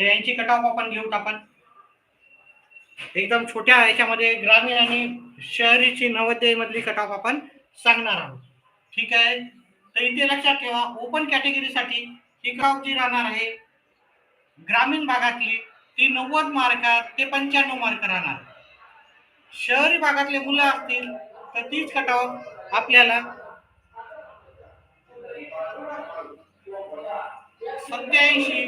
तर यांची cut off आपण घेऊत आपण? एकदम छोट्या ह्याच्यामध्ये ग्रामीण आणि शहरीची नवोदय मधली कट ऑफ आपण सांगणार आहोत. ठीक आहे? तर इथे लक्षात ठेवा ओपन कॅटेगरीसाठी ही कट ऑफ जी राहणार आहे ग्रामीण भागातली ती नव्वद मार्क ते पंच्याण्णव मार्क राहणार. शहरी भागातले मुलं असतील तर तीच कट ऑफ आपल्याला सत्याऐंशी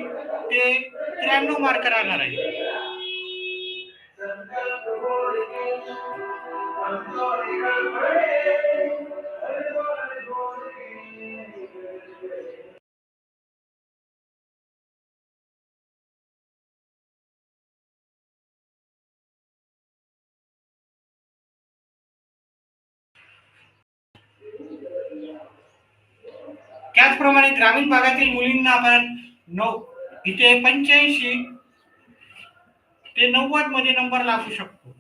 ते त्र्याण्णव मार्क राहणार आहे. त्याचप्रमाणे ग्रामीण भागातील मुलींना आपण नऊ इथे पंच्याऐंशी ते नव्वदमध्ये नंबर लागू शकतो.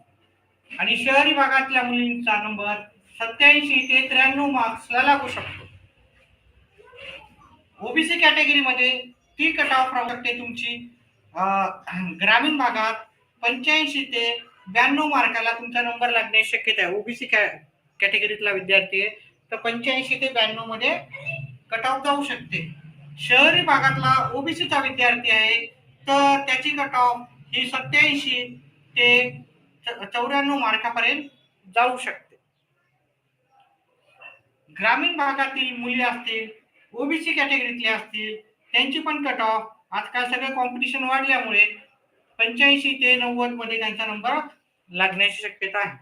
आणि शहरी भागातल्या मुलींचा नंबर सत्याऐंशी ते त्र्याण्णव मार्क्सला लागू शकतो. ओबीसी कॅटेगरीमध्ये ती कट ऑफ राहू शकते तुमची ग्रामीण भागात पंच्याऐंशी ते ब्याण्णव मार्काला तुमचा नंबर लागण्याची शक्यता आहे. ओबीसी कॅटेगरीतला विद्यार्थी आहे तर पंच्याऐंशी ते ब्याण्णवमध्ये कट ऑफ जाऊ शकते. शहरी भागातला ओबीसीचा विद्यार्थी आहे तर त्याची कट ऑफ ही सत्याऐंशी ते चौऱ्याण्णव मार्कापर्यंत जाऊ शकते. ग्रामीण भागातील मुली असतील ओबीसी कॅटेगरीतले असतील त्यांची पण कट ऑफ आजकाल सगळं कॉम्पिटिशन वाढल्यामुळे पंच्याऐंशी ते नव्वदमध्ये त्यांचा नंबर लागण्याची शक्यता आहे.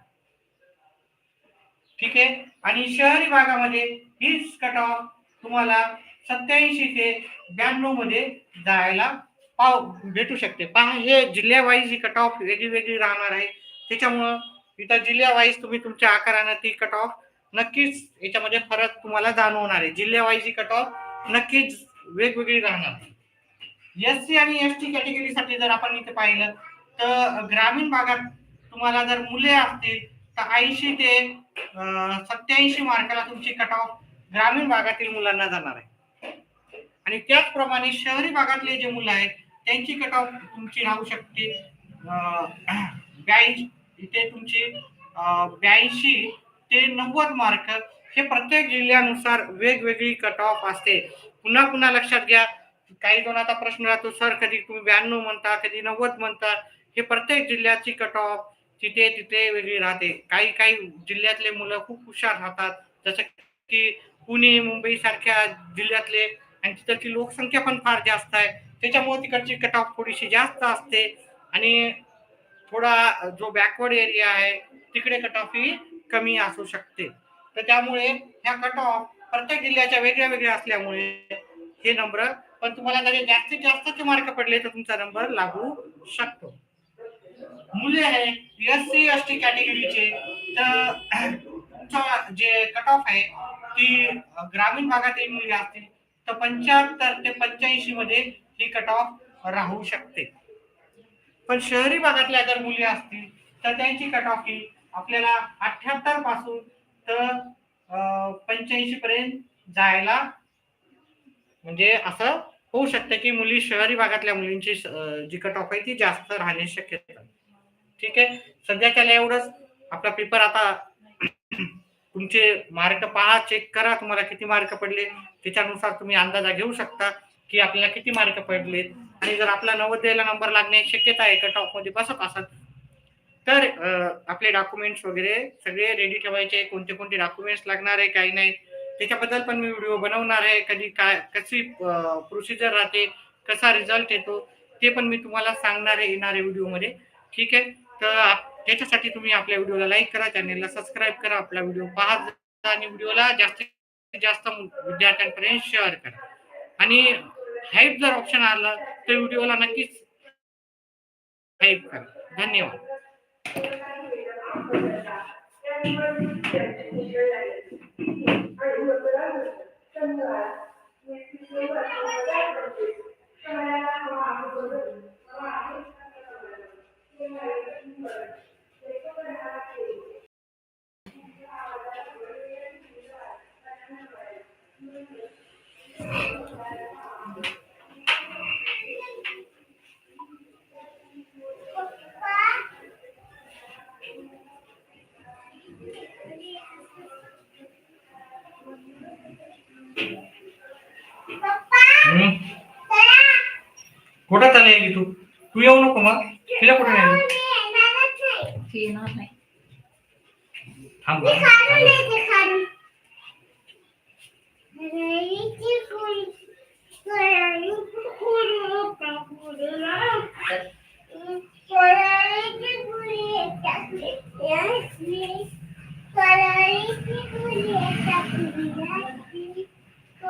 ठीक आहे? आणि शहरी भागामध्ये हीच कट ऑफ तुम्हाला सत्याऐंशी ते ब्याण्णवमध्ये जायला पाव भेटू शकते. पहा हे जिल्ह्यावाईज ही कट ऑफ वेगळी वेगळी राहणार आहे. त्याच्यामुळं इथं जिल्ह्यावाईज तुम्ही तुमच्या आकारानं ती कट ऑफ नक्कीच याच्यामध्ये फरक तुम्हाला जाणवणार आहे. जिल्ह्यावाईज ही कट ऑफ नक्कीच वेगवेगळी राहणार. एस सी आणि एस टी कॅटेगरीसाठी जर आपण इथे पाहिलं तर ग्रामीण भागात तुम्हाला जर मुले असतील तर ऐंशी ते सत्याऐंशी मार्काला तुमची कट ऑफ ग्रामीण भागातील मुलांना जाणार आहे. आणि त्याचप्रमाणे शहरी भागातले जे मुलं आहेत त्यांची कट ऑफ तुमची राहू शकते. ब्याऐंशी इथे तुमची ब्याऐंशी ते नव्वद मार्क हे प्रत्येक जिल्ह्यानुसार वेगवेगळी कट ऑफ असते. पुन्हा पुन्हा लक्षात घ्या काही जण आता प्रश्न राहतो सर कधी तुम्ही ब्याण्णव म्हणता कधी नव्वद म्हणता? हे प्रत्येक जिल्ह्याची कट ऑफ तिथे तिथे वेगळी राहते. काही काही जिल्ह्यातले मुलं खूप हुशार राहतात. जसं की पुणे मुंबई सारख्या जिल्ह्यातले आणि तिथलची लोकसंख्या पण फार जास्त आहे. त्याच्यामुळे तिकडची कट ऑफ थोडीशी जास्त असते. आणि थोडा जो बॅकवर्ड एरिया आहे तिकडे कट ऑफ ही कमी असू शकते. तर त्यामुळे ह्या कट ऑफ प्रत्येक जिल्ह्याच्या वेगळ्या वेगळ्या असल्यामुळे हे नंबर पण तुम्हाला जरी जास्तीत जास्तचे मार्क पडले तर तुमचा नंबर लागू शकतो. मुले आहे एस सी एस टी कॅटेगरीचे तर तुमचा जे कट ऑफ आहे ती ग्रामीण भागातील मुली असतील तर पंच्याहत्तर ते पंच्याऐंशी मध्ये ही कट ऑफ राहू शकते. पण शहरी भागातल्या जर मुली असतील तर त्यांची कट ऑफ ही आपल्याला अठ्याहत्तरपासून तर पंच्याऐंशी पर्यंत जायला म्हणजे असं होऊ शकतं की मुली शहरी भागातल्या मुलींची जी कट ऑफ आहे ती जास्त राहण्याची शक्यता ठीक आहे? सध्याच्या एवढंच. आपला पेपर आता तुमचे मार्क पहा चेक करा तुम्हाला किती मार्क पडले. त्याच्यानुसार तुम्ही अंदाजा घेऊ शकता की आपल्याला किती मार्क पडलेत. आणि जर आपला नव्वदला नंबर लागण्याची शक्यता आहे का टॉपमध्ये बसत असत तर आपले डॉक्युमेंट्स वगैरे सगळे रेडी ठेवायचे. कोणते कोणते डॉक्युमेंट्स लागणार आहे काही नाही. त्याच्याबद्दल पण मी व्हिडिओ बनवणार आहे. कधी काय कशी प्रोसिजर राहते कसा रिझल्ट येतो ते पण मी तुम्हाला सांगणार आहे येणाऱ्या व्हिडिओमध्ये ठीक आहे? तर आप- त्याच्यासाठी तुम्ही आपल्या व्हिडिओला लाईक करा चॅनेलला सबस्क्राईब करा आपला व्हिडिओ पाहत आणि व्हिडिओला जास्तीत जास्त विद्यार्थ्यांपर्यंत शेअर करा. आणि हाईप जर ऑप्शन आला तर व्हिडिओला नक्कीच हाईप करा. धन्यवाद. कुठं आहे की तू? तू येऊ नको मग. तिला कुठं नाही ती थांब